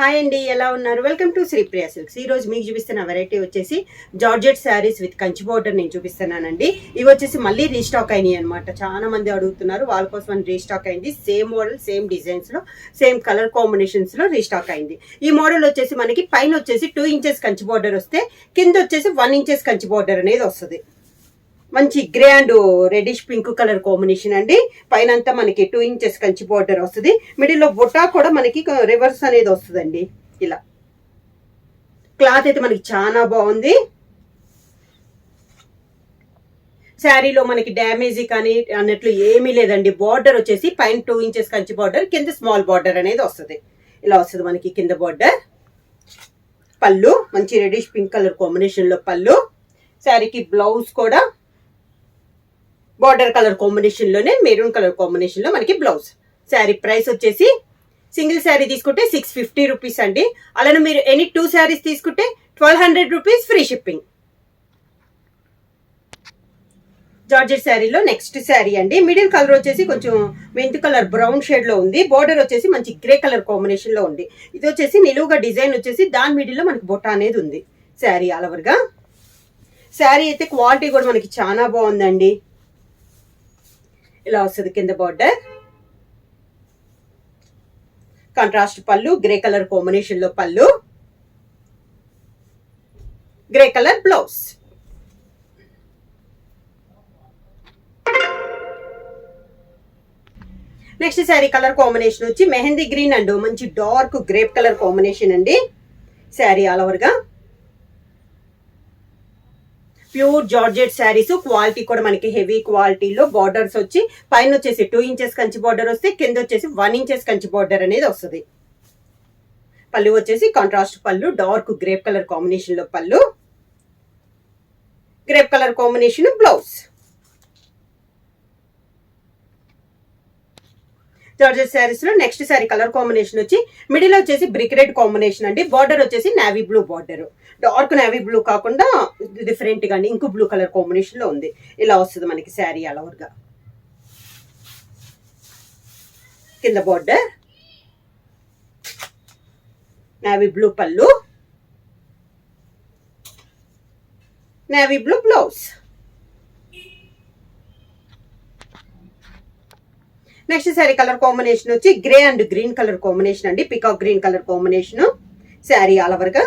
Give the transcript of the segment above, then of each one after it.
Hi అండి ఎలా ఉన్నారు? వెల్కమ్ టు శ్రీప్రియ సిల్క్స్ ఈ రోజు మీకు చూపిస్తున్న వెరైటీ వచ్చేసి georgette saris with Kanchi border నేను చూపిస్తున్నానండి. ఇవి వచ్చేసి మళ్ళీ రీస్టాక్ అయినాయి అనమాట చాలా మంది అడుగుతున్నారు వాళ్ళ కోసం అని రీస్టాక్ అయింది. సేమ్ మోడల్ సేమ్ డిజైన్స్లో సేమ్ కలర్ కాంబినేషన్స్లో రీస్టాక్ అయింది. ఈ మోడల్ వచ్చేసి మనకి పైన వచ్చేసి టూ ఇంచెస్ కంచి బోర్డర్ వస్తే కింద వచ్చేసి వన్ ఇంచెస్ కంచి బోర్డర్ అనేది వస్తుంది. మంచి grey and reddish pink colour combination అండి. పైన అంతా మనకి టూ ఇంచెస్ కంచి బార్డర్ వస్తుంది. మిడిల్లో కూడా మనకి రివర్స్ అనేది వస్తుందండి. ఇలా. క్లాత్ అయితే మనకి చాలా బాగుంది. శారీలో మనకి డ్యామేజ్ కానీ అన్నట్లు ఏమీ లేదండి. బార్డర్ వచ్చేసి పైన టూ ఇంచెస్ కంచి బార్డర్ కింద స్మాల్ బార్డర్ అనేది వస్తుంది. ఇలా వస్తుంది మనకి కింద బార్డర్ పళ్ళు మంచి రెడిష్ పింక్ కలర్ కాంబినేషన్లో పళ్ళు. శారీకి బ్లౌజ్ కూడా బార్డర్ కలర్ కాంబినేషన్లోనే మెరూన్ కలర్ కాంబినేషన్లో మనకి బ్లౌజ్. శారీ ప్రైస్ వచ్చేసి సింగిల్ శారీ తీసుకుంటే సిక్స్ ఫిఫ్టీ రూపీస్ అండి. అలానే మీరు ఎనీ టూ శారీస్ తీసుకుంటే twelve hundred rupees free shipping. Georgette శారీలో నెక్స్ట్ శారీ అండి. మిడిల్ కలర్ వచ్చేసి కొంచెం మెంత్ కలర్ బ్రౌన్ షేడ్లో ఉంది. బోర్డర్ వచ్చేసి మంచి గ్రే కలర్ కాంబినేషన్లో ఉంది. ఇది వచ్చేసి నిలువుగా డిజైన్ వచ్చేసి దాని మిడిల్లో మనకి బొట్ట అనేది ఉంది. శారీ ఆల్ శారీ అయితే క్వాలిటీ కూడా మనకి చాలా బాగుందండి. ఇలా వస్తుంది కింద బార్డర్ కాంట్రాస్ట్ పళ్ళు గ్రే కలర్ కాంబినేషన్లో పళ్ళు. Grey colour blouse next sari colour combination వచ్చి మెహందీ గ్రీన్ అండ్ మంచి డార్క్ గ్రేప్ కలర్ కాంబినేషన్ అండి. శారీ ఆల్ ఓవర్గా ప్యూర్ జార్జెట్ శారీస్ క్వాలిటీ కూడా మనకి హెవీ క్వాలిటీలో బార్డర్స్ వచ్చి పైన వచ్చేసి టూ ఇంచెస్ కంచి బార్డర్ వస్తే కింద వచ్చేసి వన్ ఇంచెస్ కంచి బార్డర్ అనేది వస్తుంది. పళ్ళు వచ్చేసి కాంట్రాస్ట్ పళ్ళు డార్క్ గ్రేప్ కలర్ కాంబినేషన్లో పళ్ళు. Grape colour combination blouse georgette శారీస్లో నెక్స్ట్ శారీ కలర్ కాంబినేషన్ వచ్చి మిడిల్ వచ్చేసి బ్రిక్ రెడ్ కాంబినేషన్ అండి. బార్డర్ వచ్చేసి navy blue border dark navy blue కాకుండా డిఫరెంట్గా ఇంకు బ్లూ కలర్ కాంబినేషన్లో ఉంది. ఇలా వస్తుంది మనకి శారీ అలవర్గా కింద బార్డర్ నావీ బ్లూ పళ్ళు. Navy blue blouse next sari colour combination వచ్చి grey and green colour combination అండి. Peacock green colour combination. Sari all ఓవర్గా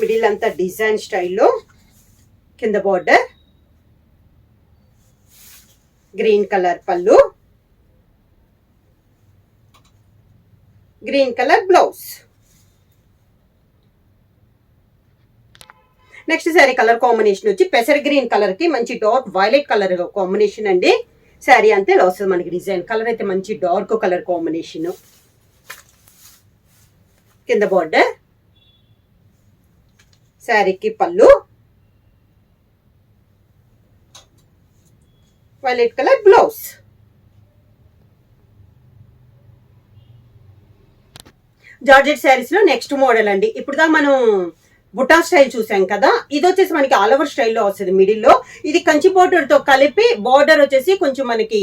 మిడిల్ అంతా డిజైన్ స్టైల్లో. కింద బార్డర్ గ్రీన్ కలర్ పళ్ళు. Green colour blouse next sari colour combination వచ్చి పెసర్ గ్రీన్ కలర్కి మంచి డార్క్ వైలెట్ కలర్ కాంబినేషన్ అండి. శారీ అంతే ఇలా వస్తుంది మనకి డిజైన్ కలర్ అయితే మంచి డార్క్ కలర్ కాంబినేషన్. కింద బార్డర్ శారీకి పళ్ళు. వైలెట్ కలర్ బ్లౌజ్ జార్జెట్ శారీస్లో నెక్స్ట్ మోడల్ అండి. ఇప్పుడు దా మనం బుటా స్టైల్ చూసాం కదా? ఇది వచ్చేసి మనకి ఆల్ ఓవర్ స్టైల్లో వస్తుంది మిడిల్లో. ఇది కంచి బోర్డర్తో కలిపి బార్డర్ వచ్చేసి కొంచెం మనకి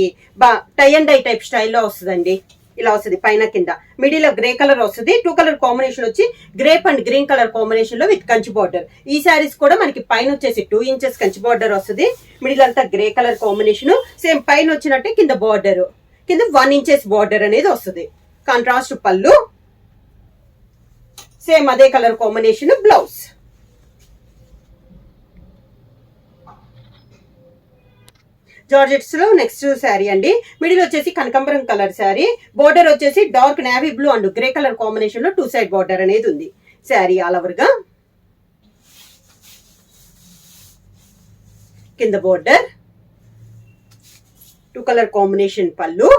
టై అండ్ డై టైప్ స్టైల్లో వస్తుందండి. ఇలా వస్తుంది పైన కింద. మిడిల్లో గ్రే కలర్ వస్తుంది. టూ కలర్ కాంబినేషన్ వచ్చి గ్రేప్ అండ్ గ్రీన్ కలర్ కాంబినేషన్లో విత్ కంచి బార్డర్ ఈ శారీస్ కూడా మనకి పైన వచ్చేసి టూ ఇంచెస్ కంచి బార్డర్ వస్తుంది. మిడిల్ అంతా గ్రే కలర్ కాంబినేషన్ సేమ్ పైన వచ్చినట్టే కింద బార్డర్ కింద వన్ ఇంచెస్ బార్డర్ అనేది వస్తుంది. కాంట్రాస్ట్ పళ్ళు. సేమ్ అదే కలర్ కాంబినేషన్ బ్లౌజ్ జార్జెట్స్లో నెక్స్ట్ శారీ అండి. మిడిల్ వచ్చేసి కనకంబరం కలర్ శారీ బోర్డర్ వచ్చేసి dark navy blue and grey colour కాంబినేషన్లో టూ సైడ్ బోర్డర్ అనేది ఉంది. శారీ ఆల్ ఓవర్గా. కింద బోర్డర్ టూ కలర్ కాంబినేషన్ పళ్ళు.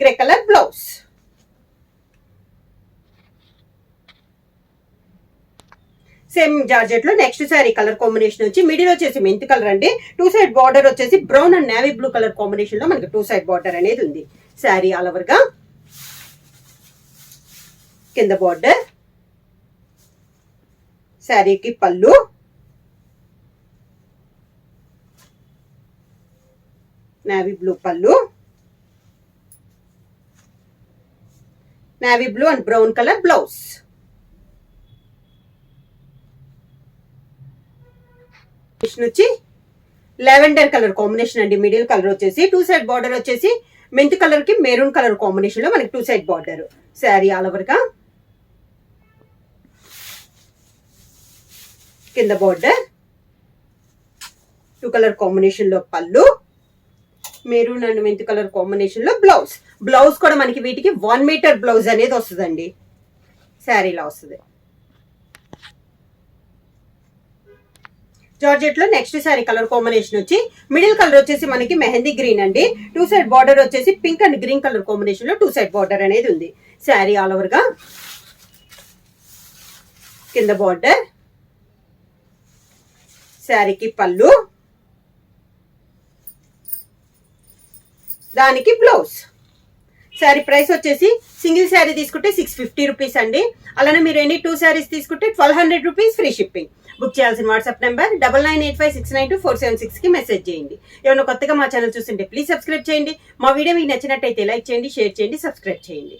గ్రే కలర్ బ్లౌజ్ సేమ్ జార్జెట్లో నెక్స్ట్ శారీ కలర్ కాంబినేషన్ వచ్చి మిడిల్ వచ్చేసి మెంత్ కలర్ అండి. టూ సైడ్ బార్డర్ వచ్చేసి brown and navy blue colour కాంబినేషన్లో మనకి టూ సైడ్ బార్డర్ అనేది ఉంది. శారీ ఆల్గా కింద బార్డర్. శారీకి పళ్ళు. నావీ బ్లూ పళ్ళు. Navy blue and brown colour blouse. Combination వచ్చి లెవెండర్ కలర్ కాంబినేషన్ అండి. మిడిల్ కలర్ వచ్చేసి టూ సైడ్ బార్డర్ వచ్చేసి మెంత్ కలర్కి మెరూన్ కలర్ కాంబినేషన్లో మనకి two side border sari all ఓవర్గా కింద బార్డర్ టూ కలర్ కాంబినేషన్లో పళ్ళు. మెరూన్ అండ్ మెంత్ కలర్ కాంబినేషన్లో బ్లౌజ్ బ్లౌజ్ కూడా మనకి వీటికి వన్ మీటర్ బ్లౌజ్ అనేది వస్తుందండి. శారీలా వస్తుంది. జార్జెట్లో నెక్స్ట్ శారీ కలర్ కాంబినేషన్ వచ్చి మిడిల్ కలర్ వచ్చేసి మనకి మెహందీ గ్రీన్ అండి. టూ సైడ్ బార్డర్ వచ్చేసి పింక్ అండ్ గ్రీన్ కలర్ కాంబినేషన్లో టూ సైడ్ బార్డర్ అనేది ఉంది. శారీ ఆల్ ఓవర్గా కింద బార్డర్. శారీకి పళ్ళు. దానికి బ్లౌజ్. శారీ ప్రైస్ వచ్చేసి సింగిల్ శారీ తీసుకుంటే సిక్స్ ఫిఫ్టీ రూపీస్ అండి. అలానే మీరు ఎనీ టూ శారీస్ తీసుకుంటే twelve hundred rupees free shipping. Book చేయాల్సిన WhatsApp number double nine eight five six nine two four seven సిక్స్కి మెసేజ్ చేయండి. ఏమైనా కొత్తగా మా ఛానల్ చూస్తుంటే ప్లీజ్ సబ్స్క్రైబ్ చేయండి. మా వీడియో మీకు నచ్చినట్టయితే లైక్ చేయండి షేర్ చేయండి సబ్స్క్రైబ్ చేయండి.